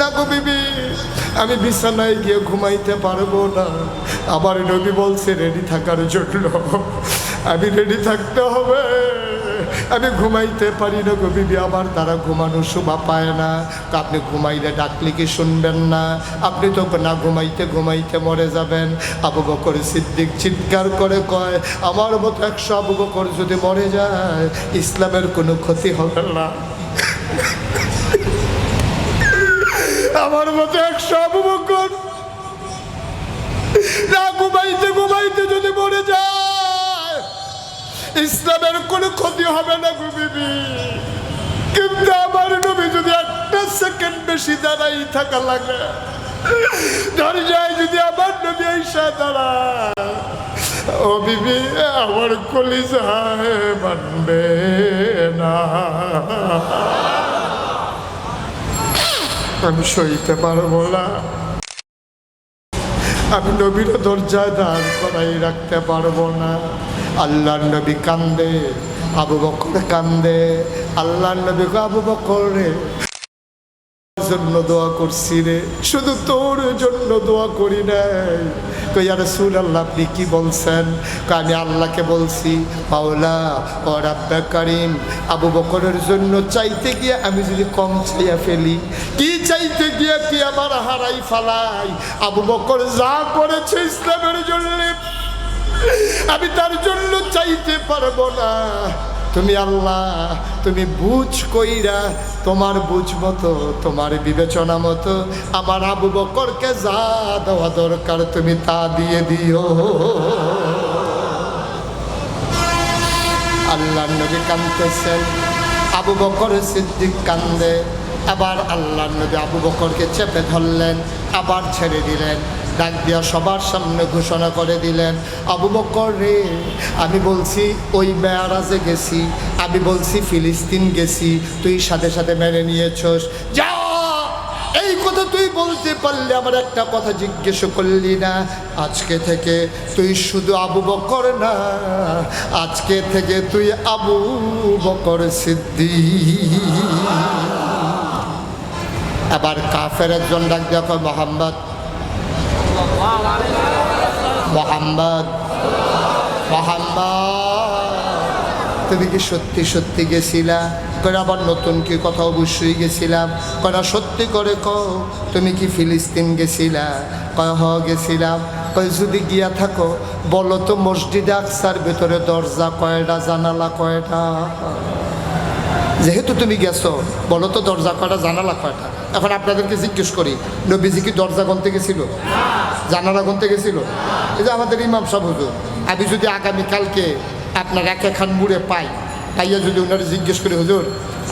না গো বিবি, আমি বিছানায় গিয়ে ঘুমাইতে পারব না। আমার নবী বলছে রেডি থাকার জন্য আমি রেডি থাকতে হবে। আমি ঘুমাইতে পারি না গো বিবি আমার দ্বারা ঘুমানো শোভা পায় না। তো আপনি ঘুমাইলে ডাকলে কি শুনবেন না? আপনি তো না ঘুমাইতে ঘুমাইতে মরে যাবেন। আবু বকর সিদ্দিক চিৎকার করে কয়, আমার মতো একশো আবু বকর যদি মরে যায়, ইসলামের কোনো ক্ষতি হবে না। আমার মতো একশো আবু বকর না ঘুমাইতে ঘুমাইতে যদি মরে যায়, ইসলামের কোনো ক্ষতি হবে না গো বিবি। কিন্তু আমার নবী যদি একটা সেকেন্ড বেশি দাঁড়াই থাকা লাগে, দরজায় যদি আমার নবী আইসা দাঁড়ায়, ও বিবি, আমার কলিজায় মানবে না। আমি সইতে পারব না। আমি নবীর দরজায় দাঁড় করাই রাখতে পারব না। আল্লাহ নবী কান্দে, আবু বকর কান্দে। আল্লাহ নবী আবু বকর রে জন্য দোয়া করছি রে। শুধু তোর জন্য দোয়া করি নাই। তো ইয়ার আল্লাহ আপনি কি বলছেন? আমি আল্লাহকে বলছি পাওলা ও রাব্বা করিম, আবু বকরের জন্য চাইতে গিয়ে আমি যদি কম চাইয়া ফেলি, কি চাইতে গিয়ে কি আমার হারাই ফালাই? আবু বকর যা করেছে ইসলামের জন্য, আমি তার জন্য চাইতে পারব না। তুমি আল্লাহ, তুমি বুঝ কইরা তোমার বুঝ মতো, তোমার বিবেচনা মতো আমার আবু বকরকে যা দেওয়া দরকার তুমি তা দিয়ে দিও। আল্লাহ নবী কান্দতেছেন আবু বকর সিদ্দিক কান্দে আবার আল্লাহ নবী আবু বকরকে চেপে ধরলেন, আবার ছেড়ে দিলেন। ডাক দিয়া সবার সামনে ঘোষণা করে দিলেন, আবু বকর রে, আমি বলছি ওই মেয়ারাজে গেছি, আমি বলছি ফিলিস্তিন গেছি, তুই সাথে সাথে মেনে নিয়েছস। যা, এই কথা তুই বলতে পারলে আমার একটা কথা জিজ্ঞেস করলি না, আজকে থেকে তুই শুধু আবু বকর না, আজকে থেকে তুই আবু বকর সিদ্ধি আবার কাফের একজন ডাক দেখো মোহাম্মদ মোহাম্মদ তুমি কি সত্যি সত্যি গেছিলা? করে আবার নতুন কি কথা অবশ্যই গেছিলাম? করা সত্যি করে কও, তুমি কি ফিলিস্তিন গেছিলা? কয় হ, গেছিলাম। কয় যদি গিয়া থাকো, বলো তো মসজিদে আকসার ভেতরে দরজা কয়টা, জানালা কয়টা? যেহেতু তুমি গেছো, বলো তো দরজা কয়টা, জানালা কয়টা? এখন আপনাদেরকে জিজ্ঞেস করি, নবীজি কি দরজা গনতে গেছিল জানালা গনতে গেছিল এই যে আমাদের ইমাম হুজুর, আমি যদি আগামীকালকে আপনার এক এখান মুড়ে পাই, তাইয়া যদি ওনারা জিজ্ঞেস করি, হুজুর,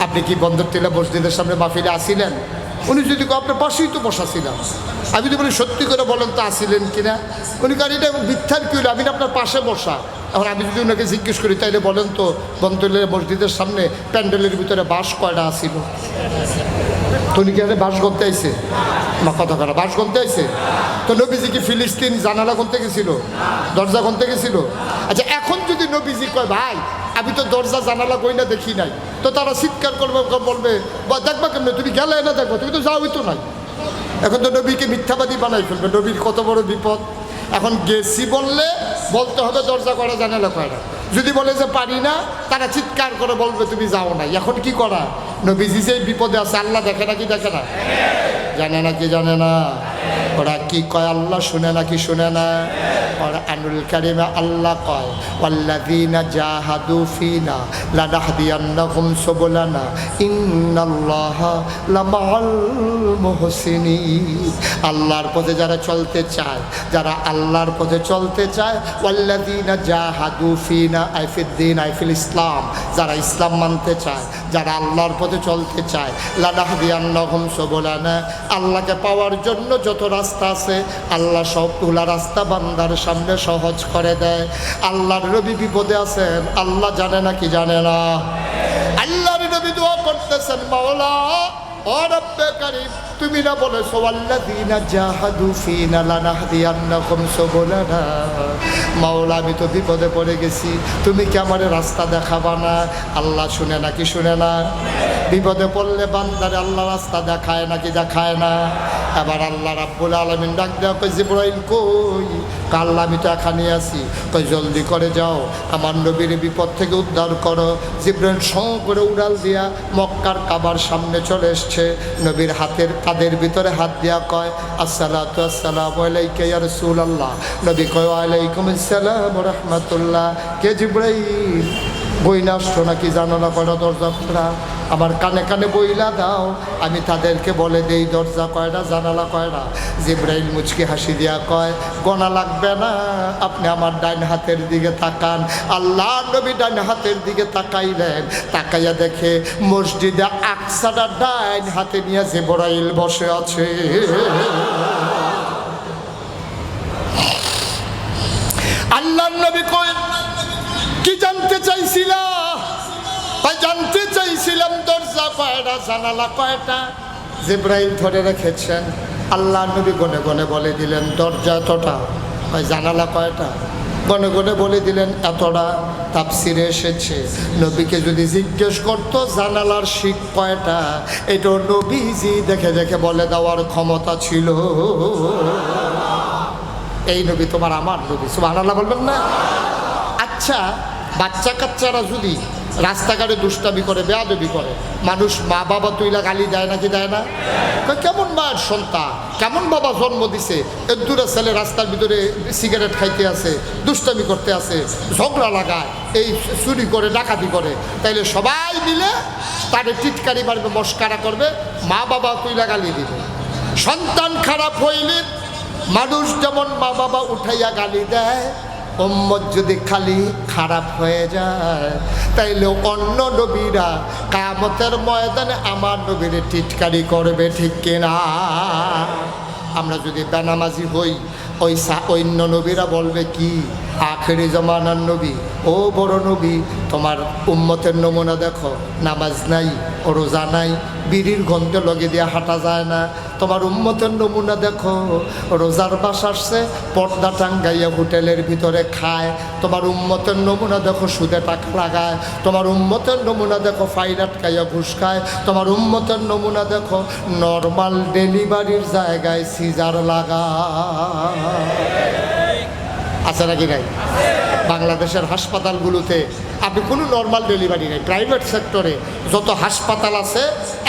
আপনি কি বন্দর টেলা মসজিদের সামনে মাহফিলে আসিলেন? উনি যদি আপনার পাশেই তো বসা ছিলাম। আমি যদি বলি, সত্যি করে বলেন তো আসিলেন কিনা? উনি কারণ এটা মিথ্যার কি হলো? আমি আপনার পাশে বসা। এখন আমি যদি ওনাকে জিজ্ঞেস করি, তাইলে বলেন তো বন্দরের মসজিদের সামনে প্যান্ডেলের ভিতরে বাস কয়টা আসিল তো উনি কি আরে বাস গনতে আইছে? আমার কথা করা বাস গনতে আইছে? তো নবীজি কি ফিলিস্তিন জানালা গনতে গেছিল? দরজা গনতে গেছিল? আচ্ছা এখন যদি নবীজি কয়, ভাই, আমি তো দরজা, জানালা গই না দেখি নাই। তো তারা চিৎকার করবে বলবে, বা দেখবা কেমনে? তুমি গেলে না দেখব? তুমি তো যাওই তো নাই। এখন তো নবীকে মিথ্যাবাদী বানাই ফেলবে। নবীর কত বড় বিপদ? এখন গেছি বললে বলতে হবে দরজা করা, জানালা করা। যদি বলে যে পারি না, তারা চিৎকার করে বলবে, তুমি যাও না এখন কি করা? নবীজি সেই বিপদে আছে, আল্লাহ দেখে না কি দেখে না? জানে না কি জানে না। ওরা কি কয় আল্লাহ শুনে না কি শুনে না? ওরা আনুল কারিমে আল্লাহ কয়, ওয়াল্লাযীনা জাহাদু ফিনা লানাহদিয়ান্নাহুম সুবুলানা, ইন্নাল্লাহা লামাআল মুহসিনিন। আল্লাহর পথে যারা চলতে চায়, যারা আল্লাহর পথে চলতে চায়, ওয়াল্লাযীনা জাহাদু ফিনা আইফিদ্দিন আইফিল ইসলাম। যারা ইসলাম মানতে চায়, যারা আল্লাহর পথে চলতে চায়, লানাহদিয়ান্নাহুম সুবুলানা। আল্লাহকে পাওয়ার জন্য যত রাস্তা আছে, আল্লাহ সবগুলা রাস্তা বান্দার সামনে সহজ করে দেয়। আল্লাহর নবী বিপদে আছেন, আল্লাহ জানে না কি জানে না। আল্লাহর নবী দোয়া করতেছেন, মাওলা তুমি না আমি তো বিপদে পড়ে গেছি, তুমি কি আমার রাস্তা দেখাবা না? আল্লাহ শুনে নাকি শুনে না? বিপদে পড়লে বান্দারে আল্লাহ রাস্তা দেখায় নাকি দেখায় না? এবার আল্লাহ রাব্বুল আলমিন ডাক দেওয়া কই জিব্রাইল কই? কাল্লা আমি তো এখানে আছি। কই জলদি করে যাও। আমার নবীর বিপদ থেকে উদ্ধার করো। জিব্রাইল সঁ করে উড়াল দিয়া মক্কার কাবার সামনে চলে এসছে। নবীর হাতের কাদের ভিতরে হাত দিয়া কয়, আসসালাতু আসসালামু আলাইকা ইয়া রাসূলুল্লাহ। নবী কয়, ওয়ালাইকুম আসসালাম ওয়া রাহমাতুল্লাহ। কে জিব্রাইল? বই না আসছো নাকি জানো না কয়টা দরজা খোলা আমার কানে কানে বইলা দাও, আমি তাদেরকে বলে দেই, দরজা কয়টা জানালা কয়টা জিব্রাইল মুচকি হাসি দিয়া কয়, গোনা লাগবে না, আপনি আমার ডাইন হাতের দিকে তাকান। আল্লাহ নবী ডাইন হাতের দিকে তাকাইলেন, তাকাইয়া দেখে মসজিদে আকসাটা ডাইন হাতে নিয়ে জিব্রাইল বসে আছে। আল্লাহ নবী কয় চাইছিলা? জানতে চাইছিলাম, দরজা কয়টা জানালা কয়টা জিব্রাইল ধরে রেখেছেন আল্লাহ নবী গনে গনে বলে দিলেন, দরজা এতটা? ভাই জানালা কয়টা গনে গনে বলে দিলেন, এতটা তাপসিরে এসেছে। নবীকে যদি জিজ্ঞেস করতো, জানালার শিখ কয়টা? এটা নবীজি দেখে দেখে বলে দেওয়ার ক্ষমতা ছিল। এই নবী তোমার আমার নবী। সুবাহ বলবেন না? আচ্ছা বাচ্চা কাচ্চারা যদি রাস্তাঘাটে দুষ্টামি করে, বেয়াদবি করে, মানুষ মা বাবা তুইলা গালি দেয় নাকি দেয় না? কেমন মায়ের সন্তান? কেমন বাবা জন্ম দিছে? এর দূরে ছেলে রাস্তার ভিতরে সিগারেট খাইতে আছে দুষ্টামি করতে আছে ঝগড়া লাগায়, এই চুরি করে, ডাকাতি করে। তাইলে সবাই মিলে তারে টিটকারি মারবে, মস্কারা করবে, মা বাবা তুইলা গালি দিবে। সন্তান খারাপ হইলে মানুষ যেমন মা বাবা উঠাইয়া গালি দেয় উম্মত যদি খালি খারাপ হয়ে যায়, তাইলে অন্য নবীরা কামতের ময়দানে আমার নবীরে টিটকারি করবে, ঠিক কিনা? আমরা যদি বেনামাজি হই ওই অন্য নবীরা বলবে কি? আখেরি জমানার নবী। ও বড় নবী, তোমার উম্মতের নমুনা দেখো। নামাজ নাই, রোজা নাই, বিড়ির গন্ধে লগে দিয়ে হাঁটা যায় না। তোমার উম্মতের নমুনা দেখো। রোজার বাস আসছে, পর্দা টাঙ্গাইয়া হোটেলের ভিতরে খায়। তোমার উম্মতের নমুনা দেখো, সুদে টাকা লাগায়। তোমার উম্মতের নমুনা দেখো, ফাইল আটকাইয়া ঘুষ খায়। তোমার উম্মতের নমুনা দেখো নর্মাল ডেলিভারির জায়গায় সিজার লাগায়। আছে নাকি নাই? বাংলাদেশের হাসপাতালগুলোতে আপনি কোনো নর্মাল ডেলিভারি নেই। প্রাইভেট সেক্টরে যত হাসপাতাল আছে,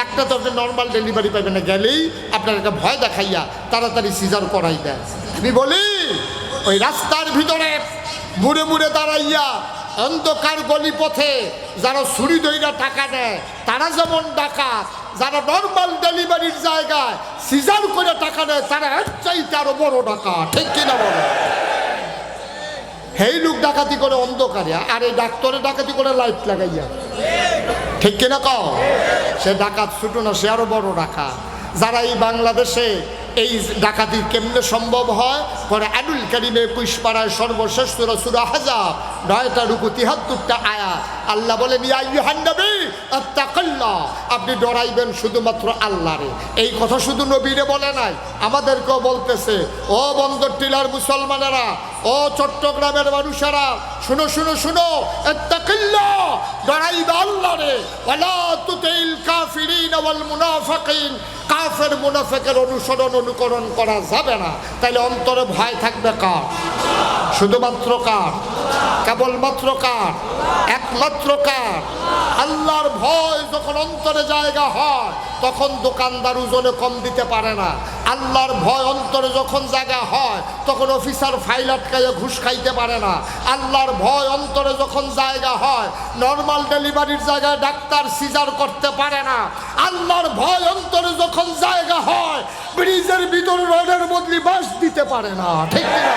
একটা তো আপনি নর্মাল ডেলিভারি পাবেন না। গেলেই আপনার একটা ভয় দেখাইয়া তাড়াতাড়ি সিজার করাই দেয়। আমি বলি, ওই রাস্তার ভিতরে মুড়ে মুড়ে দাঁড়াইয়া অন্ধকার গলি পথে যারা ছুরি দইরা টাকা নেয়, তারা যেমন ডাকাত যারা নর্মাল ডেলিভারির জায়গায় সিজার করে টাকা নেয়, তারা এর চাইতে আরও বড় টাকা ঠিক কিনা বলো? হেই লোক ডাকাতি করে অন্ধকারে, আর এই ডাক্তারে ডাকাতি করে লাইট লাগাইয়া। ঠিক কিনা কও? সে ডাকাত ছুটো না, সে আরও বড় ডাকাত। যারা এই বাংলাদেশে এই ডাকাতি কেমনে সম্ভব হয়? পরে আনুল কারিমে একুশ পাড়ায় সর্বশেষ সুরা সুরা হাজার, নয়টা রুকু তিহাত্তরটা আয়া আল্লাহ বলেন, ইয়া ইউহান নবী আত্তাকাল্লাহ আপনি ডরাইবেন শুধুমাত্র আল্লাহরে। এই কথা শুধু নবীরে বলে নাই, আমাদেরকেও বলতেছে। ও বন্দর টিলার মুসলমানেরা, ও চট্টগ্রামের মানুষেরা, শুনো শুনো শুনো ডরাইবে আল্লাহরে। মুনাফিকিন, কাফের মুনাফিকের অনুসরণ, অনুকরণ করা যাবে না। তাইলে অন্তরে ভয় থাকবে কার? শুধুমাত্র কার? কেবলমাত্র কার? একমাত্র কার? আল্লাহর ভয় যখন অন্তরে জায়গা হয়, তখন দোকানদার ওজনে কম দিতে পারে না। আল্লাহর ভয় অন্তরে যখন জায়গা হয়, তখন অফিসার ফাইল আটকাইয়া ঘুষ খাইতে পারে না। আল্লাহর ভয় অন্তরে যখন জায়গা হয়, নর্মাল ডেলিভারির জায়গায় ডাক্তার সিজার করতে পারে না। আল্লাহর ভয় অন্তরে যখন জায়গা হয়, ব্রিজের ভিতরে রডের বদলি বাস দিতে পারে না। ঠিক কিনা?